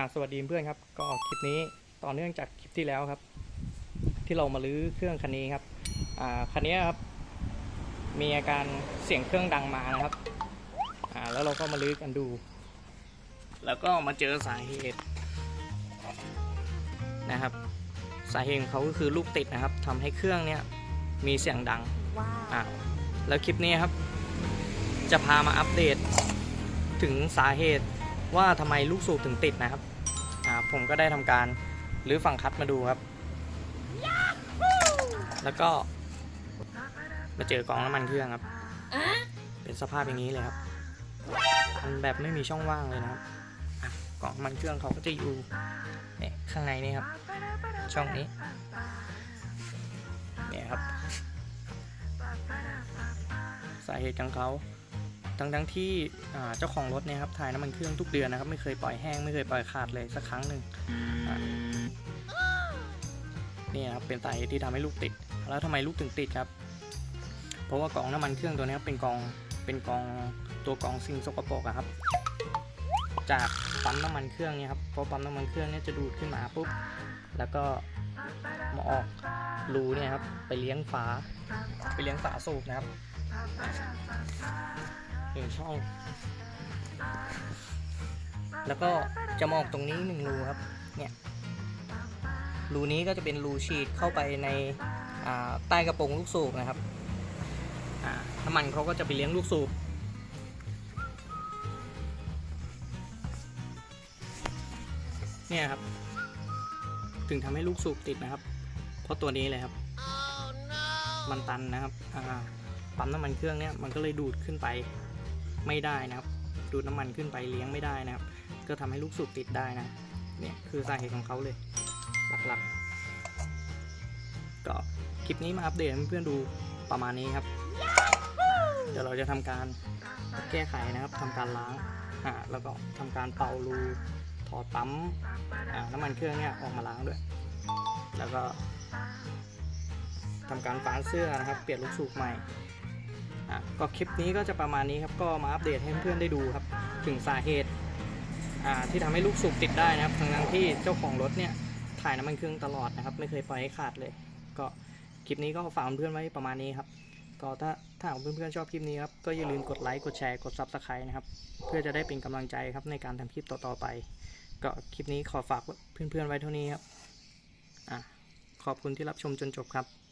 าสวัสดีเพื่อนครับ ก็คลิปนี้ต่อเนื่องจากคลิปที่แล้วครับ ที่เรามาลื้อเครื่องคันนี้ครับอ่าคันนี้ครับ มีอาการเสียงเครื่องดังมานะครับอ่าแล้วเราก็มาลื้อกันดู แล้วก็มาเจอสาเหตุนะครับ สาเหตุของเขาก็คือลูกติดนะครับทำให้เครื่องเนี้ยมีเสียงดังว้าอะแล้วคลิปนี้ครับ จะพามาอัปเดตถึงสาเหตุ ว่าทำไมลูกสูบถึงติดนะครับอ่าผมก็ได้ทำการรื้อฝั่งคัดมาดูครับ แล้วก็มาเจอกองน้ำมันเครื่องครับ เป็นสภาพอย่างนี้เลยครับมันแบบไม่มีช่องว่างเลยนะครับอะกล่องน้ำมันเครื่องเขาก็จะอยู่เนี่ยข้างในนี่ครับ ช่องนี้เนี่ยครับ สาเหตุของเขา ทั้งทั้งๆที่เจ้าของรถเนี่ยครับถ่ายน้ำมันเครื่องทุกเดือนนะครับ ไม่เคยปล่อยแห้งไม่เคยปล่อยขาดเลยสักครั้งหนึ่งนี่ครับเป็นสาเหตุที่ทำให้ลูกติด แล้วทำไมลูกถึงติดครับ เพราะว่ากองน้ำมันเครื่องตัวนี้เป็นกองเป็นกองตัวกองสิ่งสกปรกอะครับ จากปั๊มน้ำมันเครื่องเนี่ยครับพอปั๊มน้ำมันเครื่องเนี่ยจะดูดขึ้นมาปุ๊บแล้วก็ มาออกรูเนี่ยครับ ไปเลี้ยงฝา ไปเลี้ยงฝาสูบนะครับหนึ่งช่อง แล้วก็จะมองตรงนี้หนึ่งรูครับ เนี่ย รูนี้ก็จะเป็นรูฉีดเข้าไปในใต้กระโปรงลูกสูบนะครับน้ำมันเขาก็จะไปเลี้ยงลูกสูบ เนี่ยครับ ถึงทำให้ลูกสูบติดนะครับ เพราะตัวนี้เลยครับมันตันนะครับปั๊มน้ำมันเครื่องเนี่ยมันก็เลยดูดขึ้นไปไม่ได้นะครับ ดูดน้ำมันขึ้นไปเลี้ยงไม่ได้นะครับ ก็ทำให้ลูกสูบติดได้นะ เนี่ยคือสาเหตุของเขาเลย หลักๆ ก็คลิปนี้มาอัปเดตให้เพื่อนๆดูประมาณนี้ครับ เดี๋ยวเราจะทำการแก้ไขนะครับทำการล้างอ่าแล้วก็ทำการเป่ารู ถอดปั๊มน้ำมันเครื่องเนี่ยออกมาล้างด้วย แล้วก็ทำการฝานเสื้อนะครับ เปลี่ยนลูกสูบใหม่อะก็คลิปนี้ก็จะประมาณนี้ครับ ก็มาอัปเดตให้เพื่อนๆได้ดูครับ ถึงสาเหตุอ่าที่ทำให้ลูกสูบติดได้นะครับ ทั้งทั้งๆที่เจ้าของรถเนี่ยถ่ายน้ำมันเครื่องตลอดนะครับ ไม่เคยปล่อยให้ขาดเลย ก็คลิปนี้ก็ฝากเพื่อนไว้ประมาณนี้ครับ ก็ถ้าถ้าเพื่อนๆชอบคลิปนี้ครับ ก็อย่าลืมกดไลค์กดแชร์กดซับสไครต์นะครับ เพื่อจะได้เป็นกำลังใจครับในการทำคลิปต่อๆไป ก็คลิปนี้ขอฝากเพื่อนๆไว้เท่านี้ครับอะขอบคุณที่รับชมจนจบครับ